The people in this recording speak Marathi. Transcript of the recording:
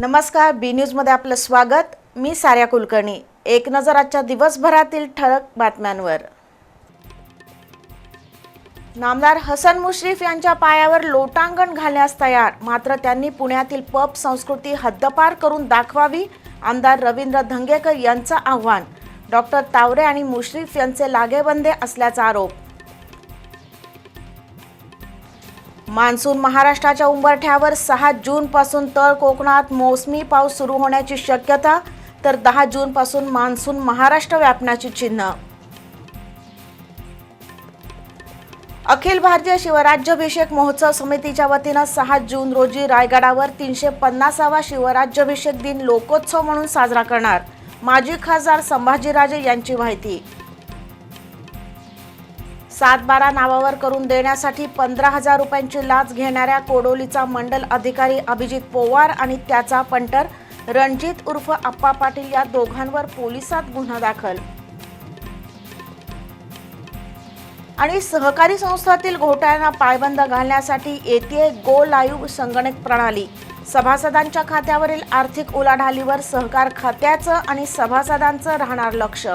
नमस्कार बी न्यूजमध्ये आपलं स्वागत. मी साऱ्या कुलकर्णी. एक नजर आजच्या दिवसभरातील ठळक बातम्यांवर. नामदार हसन मुश्रीफ यांच्या पायावर लोटांगण घालण्यास तयार. मात्र त्यांनी पुण्यातील पब संस्कृती हद्दपार करून दाखवावी आमदार रवींद्र धंगेकर यांचं आव्हान. डॉक्टर तावरे आणि मुश्रीफ यांचे लागेबंदे असल्याचा आरोप. मान्सून महाराष्ट्राच्या उंबरठ्यावर सहा जूनपासून तळ कोकणात मोसमी पाऊस सुरू होण्याची शक्यता तर दहा जूनपासून मान्सून महाराष्ट्र व्यापण्याची चिन्ह. अखिल भारतीय शिवराज्याभिषेक महोत्सव समितीच्या वतीनं सहा जून रोजी रायगडावर तीनशे पन्नासावा शिवराज्याभिषेक दिन लोकोत्सव म्हणून साजरा करणार माजी खासदार संभाजीराजे यांची माहिती. सात बारा नावावर करून देण्यासाठी पंधरा हजार रुपयांची लाच घेणाऱ्या कोडोलीचा मंडल अधिकारी अभिजित पोवार आणि त्याचा पंटर रणजित उर्फ आप्पा पाटील या दोघांवर पोलिसात गुन्हा दाखल. आणि सहकारी संस्थातील घोटाळ्यांना पायबंद घालण्यासाठी येते गो लाईव्ह संगणक प्रणाली. सभासदांच्या खात्यावरील आर्थिक उलाढालीवर सहकार खात्याचं आणि सभासदांचं राहणार लक्ष.